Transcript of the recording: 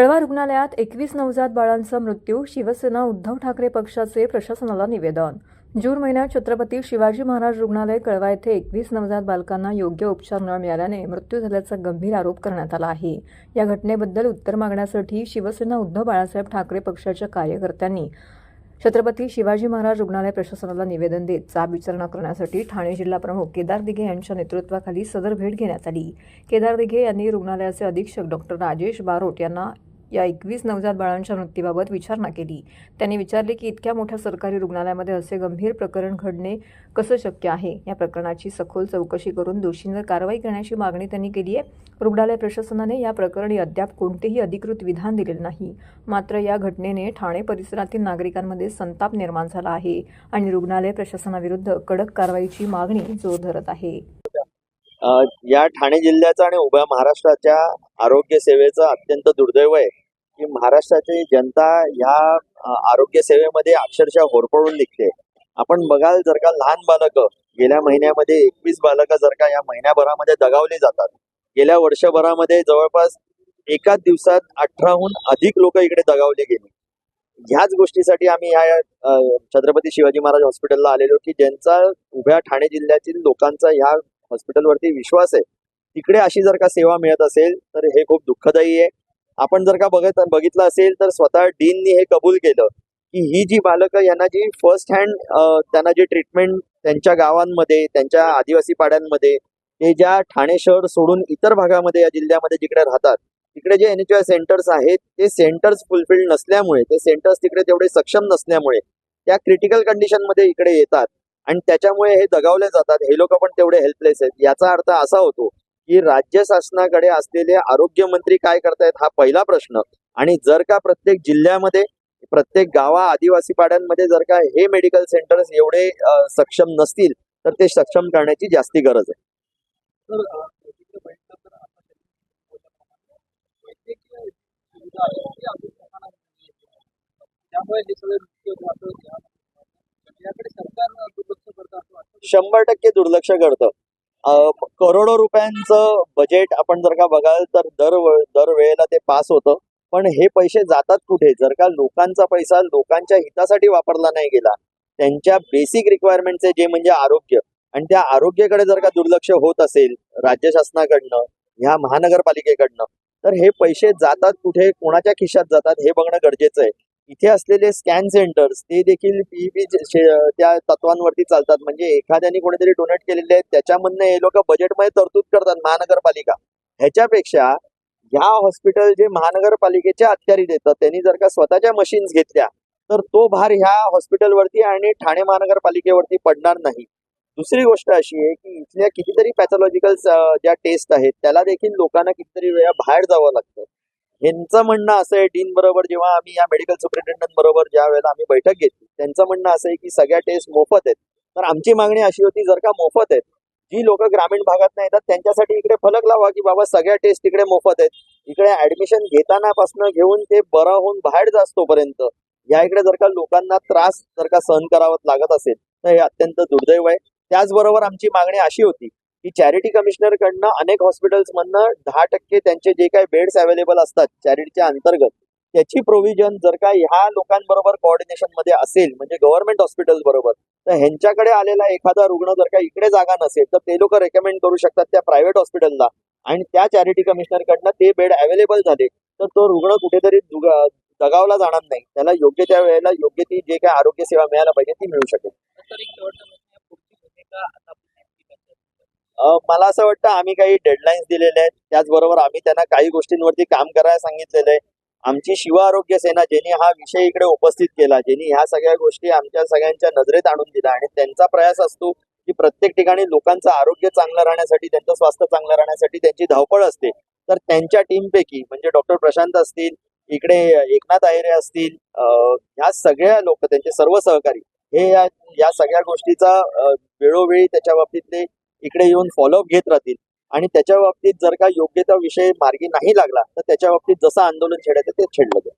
कळवा रुग्णालयात एकवीस नवजात बाळांचा मृत्यू शिवसेना उद्धव ठाकरे पक्षाचे प्रशासनाला निवेदन. जून महिन्यात छत्रपती शिवाजी महाराज रुग्णालय कळवा येथे एकवीस नवजात बालकांना योग्य उपचार न मिळाल्याने मृत्यू झाल्याचा गंभीर आरोप करण्यात आला आहे. या घटनेबद्दल उत्तर मागण्यासाठी शिवसेना उद्धव बाळासाहेब ठाकरे पक्षाच्या कार्यकर्त्यांनी छत्रपती शिवाजी महाराज रुग्णालय प्रशासनाला निवेदन देत जाब विचारणा करण्यासाठी ठाणे जिल्हा प्रमुख केदार दिघे यांच्या नेतृत्वाखाली सदर भेट घेण्यात आली. केदार दिघे यांनी रुग्णालयाचे अधीक्षक डॉक्टर राजेश बारोट यांना या एकवीस नवजात बाळांच्या मृत्यूबाबत विचारणा केली. त्यांनी विचारले की इतक्या मोठ्या सरकारी रुग्णालयामध्ये असे गंभीर प्रकरण घडणे कसं शक्य आहे? या प्रकरणाची सखोल चौकशी करून दोषींवर कारवाई करण्याची मागणी त्यांनी केली आहे. रुग्णालय प्रशासनाने या प्रकरणी अद्याप कोणतेही अधिकृत विधान दिलेले नाही. मात्र या घटनेने ठाणे परिसरातील नागरिकांमध्ये संताप निर्माण झाला आहे आणि रुग्णालय प्रशासनाविरुद्ध कडक कारवाईची मागणी जोर धरत आहे. या ठाणे जिल्ह्याचा आणि उभ्या महाराष्ट्राच्या आरोग्य सेवेचं अत्यंत दुर्दैव आहे. की महाराष्ट्राची जनता ह्या आरोग्य सेवेमध्ये अक्षरशः होरपळून निघते. आपण बघाल जर का लहान बालकं गेल्या महिन्यामध्ये एकवीस बालकं जर का या महिन्याभरामध्ये दगावली जातात. गेल्या वर्षभरामध्ये जवळपास एकाच दिवसात अठराहून अधिक लोक इकडे दगावले गेले. ह्याच गोष्टीसाठी आम्ही ह्या छत्रपती शिवाजी महाराज हॉस्पिटलला आलेलो की ज्यांचा उभ्या ठाणे जिल्ह्यातील लोकांचा ह्या हॉस्पिटलवरती विश्वास आहे. तिकडे अशी जर का सेवा मिळत असेल तर हे खूप दुःखदायी आहे. आपण जर का बघत बघितलं असेल तर स्वतः डीननी हे कबूल केलं की ही जी बालकं यांना जी फर्स्ट हँड त्यांना जी ट्रीटमेंट त्यांच्या गावांमध्ये त्यांच्या आदिवासी पाड्यांमध्ये ते ज्या ठाणे शहर सोडून इतर भागामध्ये या जिल्ह्यामध्ये जिकडे राहतात तिकडे जे एन एच सेंटर्स आहेत ते सेंटर्स फुलफिल्ड नसल्यामुळे ते सेंटर्स तिकडे तेवढे सक्षम नसल्यामुळे त्या क्रिटिकल कंडिशनमध्ये इकडे येतात. आणि त्याच्यामुळे हे दगावले जातात. हे लोक पण तेवढे हेल्पलेस आहेत. याचा अर्थ असा होतो की राज्य शासनाकडे असलेले आरोग्य मंत्री काय करतायत हा पहिला प्रश्न. आणि जर का प्रत्येक जिल्ह्यामध्ये प्रत्येक गावा आदिवासी पाड्यांमध्ये जर का हे मेडिकल सेंटर्स एवढे सक्षम नसतील तर ते सक्षम करण्याची जास्ती गरज आहे. हे शंभर टक्के दुर्लक्ष करतं. करोडो रुपयांचं बजेट आपण जर का बघाल तर दर दर वेळेला ते पास होतं. पण हे पैसे जातात कुठे? जर का लोकांचा पैसा लोकांच्या हितासाठी वापरला नाही गेला त्यांच्या बेसिक रिक्वायरमेंटचे जे म्हणजे आरोग्य आणि त्या आरोग्याकडे जर का दुर्लक्ष होत असेल राज्य शासनाकडनं ह्या महानगरपालिकेकडनं तर हे पैसे जातात कुठे? कोणाच्या खिशात जातात? हे बघणं गरजेचं आहे. इथे असलेले स्कॅन सेंटर्स ते देखील पीईपी त्या तत्वांवरती चालतात. म्हणजे एखाद्याने कोणीतरी डोनेट केलेले आहेत त्याच्यामधनं हे लोक बजेटमध्ये तरतूद करतात महानगरपालिका. ह्याच्यापेक्षा ह्या हॉस्पिटल जे महानगरपालिकेच्या अखत्यारीत येतात त्यांनी जर का स्वतःच्या मशीन्स घेतल्या तर तो भार ह्या हॉस्पिटलवरती आणि ठाणे महानगरपालिकेवरती पडणार नाही. दुसरी गोष्ट अशी आहे की इथल्या कितीतरी पॅथॉलॉजिकल ज्या टेस्ट आहेत त्याला देखील लोकांना कितीतरी वेळा बाहेर जावं लागतं. ह्यांचं म्हणणं असं आहे डीन बरोबर जेव्हा आम्ही या मेडिकल सुपरिटेंडंट बरोबर ज्या वेळेला आम्ही बैठक घेतली त्यांचं म्हणणं असं आहे की सगळ्या टेस्ट मोफत आहेत. तर आमची मागणी अशी होती जर का मोफत आहेत जी लोक ग्रामीण भागात येतात त्यांच्यासाठी इकडे फलक लावा की बाबा सगळ्या टेस्ट इकडे मोफत आहेत. इकडे ऍडमिशन घेताना पासून घेऊन ते बरं होऊन बाहेर जास्तोपर्यंत या इकडे जर का लोकांना त्रास जर का सहन करावा लागत असेल तर हे अत्यंत दुर्दैव आहे. त्याचबरोबर आमची मागणी अशी होती की चॅरिटी कमिशनरकडनं अनेक हॉस्पिटल्समधनं दहा टक्के त्यांचे जे काही बेड्स अवेलेबल असतात चॅरिटीच्या अंतर्गत त्याची प्रोव्हिजन जर का ह्या लोकांबरोबर कोऑर्डिनेशनमध्ये असेल म्हणजे गव्हर्नमेंट हॉस्पिटल बरोबर तर ह्यांच्याकडे आलेला एखादा रुग्ण जर का इकडे जागा नसेल तर ते लोक रेकमेंड करू शकतात त्या प्रायव्हेट हॉस्पिटलला आणि त्या चॅरिटी कमिशनरकडनं ते बेड अवेलेबल झाले तर तो रुग्ण कुठेतरी दगावला जाणार नाही. त्याला योग्य त्या वेळेला योग्य ती जे काही आरोग्य सेवा मिळायला पाहिजे ती मिळू शकेल. मला असं वाटतं आम्ही काही डेडलाईन्स दिलेले आहेत. त्याचबरोबर आम्ही त्यांना काही गोष्टींवरती काम करायला सांगितलेलं आहे. आमची शिव आरोग्य सेना ज्यांनी हा विषय इकडे उपस्थित केला ज्यांनी ह्या सगळ्या गोष्टी आमच्या सगळ्यांच्या नजरेत आणून दिल्या आणि त्यांचा प्रयास असतो की प्रत्येक ठिकाणी लोकांचं आरोग्य चांगलं राहण्यासाठी त्यांचं स्वास्थ्य चांगलं राहण्यासाठी त्यांची धावपळ असते. तर त्यांच्या टीमपैकी म्हणजे डॉक्टर प्रशांत असतील इकडे एकनाथ आहिरे असतील ह्या सगळ्या लोक त्यांचे सर्व सहकारी हे या सगळ्या गोष्टीचा वेळोवेळी त्याच्या बाबतीतले इकडे येऊन फॉलोअप घेत राहतील. आणि त्याच्या बाबतीत जर का योग्य तो विषय मार्गी नाही लागला तर त्याच्या बाबतीत जसं आंदोलन छेडायचं ते छेडलं जाईल.